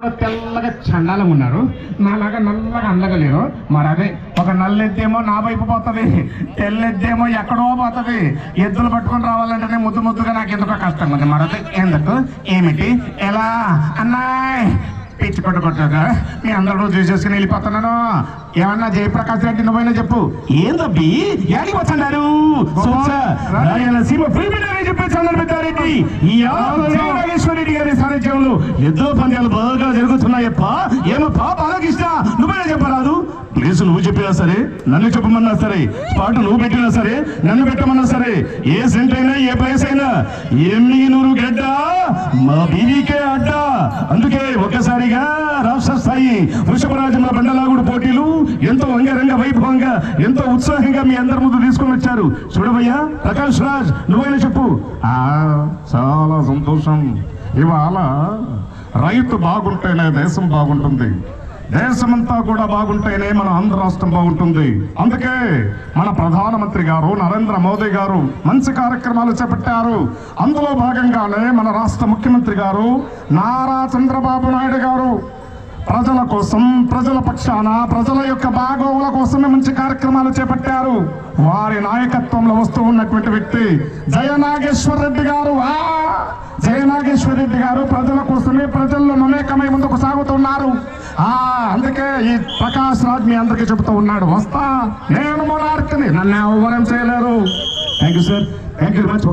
తెల్లగా చండాలంగా ఉన్నారు. నాలాగా నల్లగా అందగా లేరు మరి అదే ఒక నల్లెద్దేమో నా వైపు పోతుంది తెల్లెద్దేమో ఎక్కడో పోతుంది. ఎద్దులు పట్టుకొని రావాలంటేనే ముద్దు ముద్దుగా నాకు ఎందుకో కష్టంగా ఉంది. మరి అదే ఎందుకు? ఏమిటి? ఎలా? అన్నాయ్ పిచ్చి కొట్టుకుంటుందా మీ అందరూ చూసేసుకుని వెళ్ళిపోతున్నాను. ఏమన్నా జయప్రకాష్ రెడ్డి నువ్వైనా చెప్పు. ఏందబ్బి? యాడికి వచ్చాడారు రాయలసీమ చెప్పి ఈ నాగేశ్వరరెడ్డి గారి సారథ్యంలో ఎద్దుల పంద్యాలు బాగా జరుగుతున్నాయప్ప. ఏమప్పా బాలకృష్ణ నువ్వైనా చెప్పరాదు? ప్లీజ్ నువ్వు చెప్పినా సరే నన్ను చెప్పమన్నా సరే స్పాట్ నువ్వు పెట్టినా సరే నన్ను పెట్టమన్నా సరే ఏ సెంటర్ అయినా ఏ ప్లేస్ అయినా ఎమ్మి నూరు గడ్డ మా బీవీకే అడ్డా అందుకే ఒక్కసారిగా రాష్ట్ర స్థాయి వృషభరాజముల బండలాగుడు పోటీలు ఎంతో అంగరంగ వైభవంగా ఎంతో ఉత్సాహంగా మీ అందరి ముందు తీసుకొని వచ్చారు. చూడవయ్యా ప్రకాష్ రాజ్ నువ్వైనా చెప్పు. ఆ, చాలా సంతోషం. ఇవాళ రైతు బాగుంటేనే దేశం బాగుంటుంది. దేశమంతా కూడా బాగుంటేనే మన ఆంధ్ర రాష్ట్రం బాగుంటుంది. అందుకే మన ప్రధానమంత్రి గారు నరేంద్ర మోదీ గారు మంచి కార్యక్రమాలు చేపట్టారు. అందులో భాగంగానే మన రాష్ట్ర ముఖ్యమంత్రి గారు నారా చంద్రబాబు నాయుడు గారు ప్రజల కోసం ప్రజల పక్షాన ప్రజల యొక్క బాగోగుల కోసమే మంచి కార్యక్రమాలు చేపట్టారు. వారి నాయకత్వంలో వస్తూ ఉన్నటువంటి వ్యక్తి జయనాగేశ్వర రెడ్డి గారు. ఆ! జయనాగేశ్వర రెడ్డి గారు ప్రజల కోసమే ప్రజల్లో మమేకమై ముందుకు సాగుతున్నారు. ఆ! అందుకే ఈ ప్రకాష్ రాజ్ మీ అందరికీ చెబుతూ ఉన్నాడు. వస్తా. నేను మొనార్క్ని నన్ను ఎవరేం చేయలేరు. Thank you sir thank you much